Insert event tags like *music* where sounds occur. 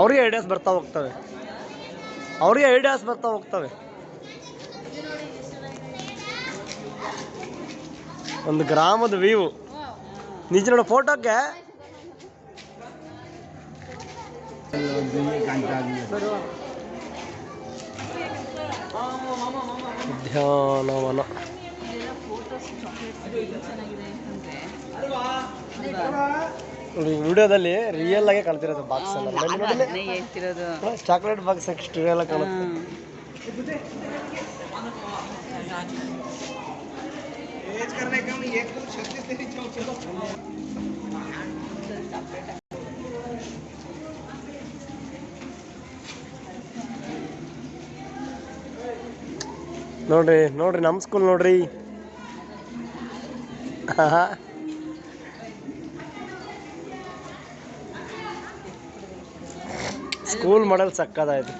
ಅವ್ರಿಗೆ ಐಡಿಯಾಸ್ ಬರ್ತಾ ಹೋಗ್ತವೆ. ಅವ್ರಿಗೆ ಐಡಿಯಾಸ್ ಬರ್ತಾ ಹೋಗ್ತವೆ. ಒಂದು ಗ್ರಾಮದ ವ್ಯೂ ನಿಜ ನೋಡ ಫೋಟೋಕ್ಕೆ ಉದ್ಯಾನವನ. ನೋಡಿ ವಿಡಿಯೋದಲ್ಲಿ ರಿಯಲ್ ಆಗಿ ಕಾಣ್ತಿರೋದು ಬಾಕ್ಸ್ ಎಲ್ಲ. ಹೇಳ್ತಿರೋದು. ಚಾಕ್ಲೇಟ್ ಬಾಕ್ಸ್ ಅಷ್ಟು ರಿಯಲ್ ಆಗಿ ಕಾಣುತ್ತೆ. ನೋಡ್ರಿ ನೋಡ್ರಿ ನಮ್ಮ ಸ್ಕೂಲ್ ನೋಡ್ರಿ. *laughs* ಸ್ಕೂಲ್ ಮಾಡಲ್ ಸಕ್ಕದಾಯ್ತು.